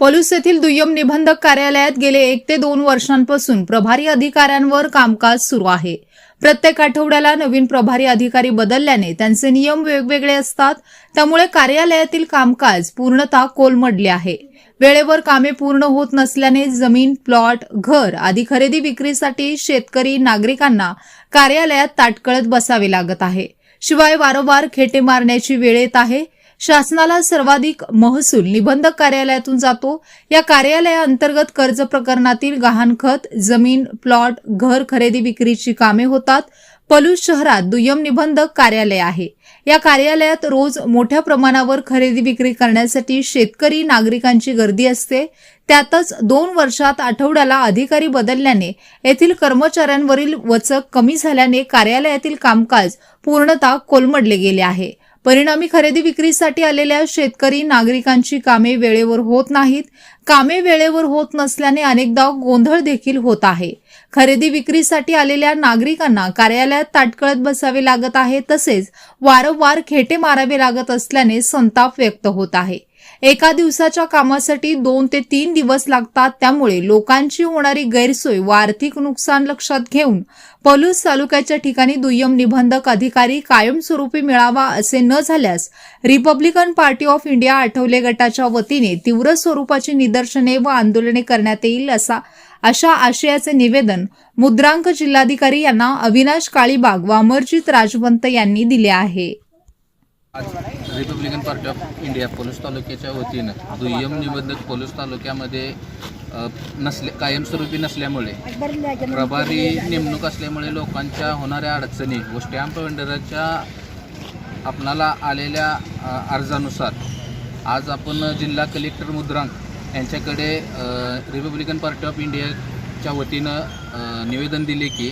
पलूस येथील दुय्यम निबंधक कार्यालयात गेले एक ते दोन वर्षांपासून प्रभारी अधिकाऱ्यांवर कामकाज सुरू आहे. प्रत्येक आठवड्याला नवीन प्रभारी अधिकारी बदलल्याने त्यांचे नियम वेगवेगळे असतात. त्यामुळे कार्यालयातील कामकाज पूर्णतः कोलमडले आहे. वेळेवर कामे पूर्ण होत नसल्याने जमीन प्लॉट घर आदी खरेदी विक्रीसाठी शेतकरी नागरिकांना कार्यालयात ताटकळत बसावे लागत आहे. शिवाय वारंवार खेटे मारण्याची वेळ येत आहे. शासनाला सर्वाधिक महसूल निबंधक कार्यालयातून जातो. या कार्यालयाअंतर्गत कर्ज प्रकरणातील गहाणखत जमीन प्लॉट घर खरेदी विक्रीची कामे होतात. पलूस शहरात दुय्यम निबंधक कार्यालय आहे. या कार्यालयात रोज मोठ्या प्रमाणावर खरेदी विक्री करण्यासाठी शेतकरी नागरिकांची गर्दी असते. त्यातच दोन वर्षात आठवड्याला अधिकारी बदलल्याने येथील कर्मचाऱ्यांवरील वचक कमी झाल्याने कार्यालयातील कामकाज पूर्णतः कोलमडले गेले आहे. परिणामी खरेदी विक्रीसाठी आलेल्या शेतकरी नागरिकांची कामे वेळेवर होत नाहीत. कामे वेळेवर होत नसल्याने अनेकदा गोंधळ देखील होत आहे. खरेदी विक्रीसाठी आलेल्या नागरिकांना कार्यालयात ताटकळत बसावे लागत आहे तसेच वारंवार खेटे मारावे लागत असल्याने संताप व्यक्त होत आहे. एका दिवसाच्या कामासाठी दोन ते तीन दिवस लागतात. त्यामुळे लोकांची होणारी गैरसोय व आर्थिक नुकसान लक्षात घेऊन पलूस तालुक्याच्या ठिकाणी दुय्यम निबंधक अधिकारी कायमस्वरूपी मिळावा असे न झाल्यास Republican Party of India Athawale गटाच्या वतीने तीव्र स्वरूपाची निदर्शने व आंदोलने करण्यात येईल असा अशा आशयाचे निवेदन मुद्रांक जिल्हाधिकारी यांना अविनाश काळीबाग व अमरजित राजवंत यांनी दिले आहे. आज Republican Party of India police तालुक्याच्या वतीनं दुय्यम निबंधक पोलीस तालुक्यामध्ये नसले कायमस्वरूपी नसल्यामुळे प्रभारी नेमणूक असल्यामुळे लोकांच्या होणाऱ्या अडचणी व स्टॅम्प वेंडरच्या आपणाला आलेल्या अर्जानुसार आज आपण जिल्हा कलेक्टर मुद्रांक यांच्याकडे रिपब्लिकन पार्टी ऑफ इंडियाच्या वतीनं निवेदन दिले की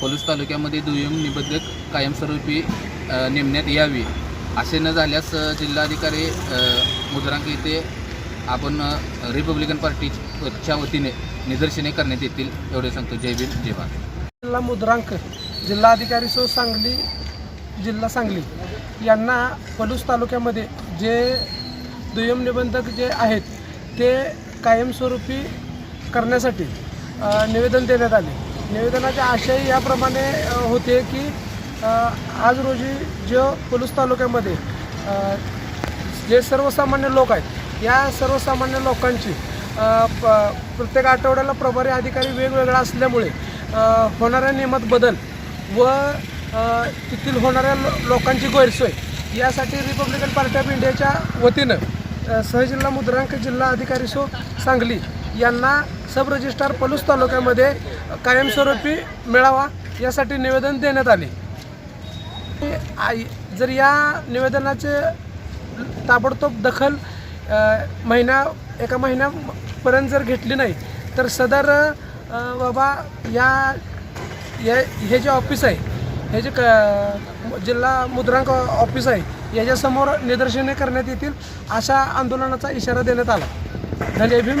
पोलीस तालुक्यामध्ये दुय्यम निबंधक कायमस्वरूपी नेमण्यात यावी. असे न झाल्यास जिल्हाधिकारी मुद्रांक येथे आपण रिपब्लिकन पार्टीच्या वतीने निदर्शने करण्यात येतील एवढे सांगतो. जय भीम जय भारत. जिल्हा मुद्रांक जिल्हाधिकारी सो सांगली जिल्हा सांगली यांना पलूस तालुक्यामध्ये जे दुय्यम निबंधक जे आहेत ते कायमस्वरूपी करण्यासाठी निवेदन देण्यात आले. निवेदनाचे आशय याप्रमाणे होते की आज रोजी जो पलूस तालुक्यामध्ये जे सर्वसामान्य लोक आहेत या सर्वसामान्य लोकांची प- प्रत्येक आठवड्याला प्रभारी अधिकारी वेगवेगळा असल्यामुळे होणाऱ्या नियमात बदल व तेथील होणाऱ्या लो लोकांची गैरसोय यासाठी रिपब्लिकन पार्टी ऑफ इंडियाच्या वतीनं सहजिल्हा मुद्रांक जिल्हा अधिकारी सो सांगली यांना सब रजिस्ट्रार पलूस तालुक्यामध्ये कायमस्वरूपी मिळावा यासाठी निवेदन देण्यात आले. आई जर या निवेदनाचे ताबडतोब दखल महिना एका महिन्यापर्यंत जर घेतली नाही तर सदर बाबा या या हे जे ऑफिस आहे हे जे क जिल्हा मुद्रांक ऑफिस आहे याच्यासमोर निदर्शने करण्यात येतील अशा आंदोलनाचा इशारा देण्यात आला. जय भीम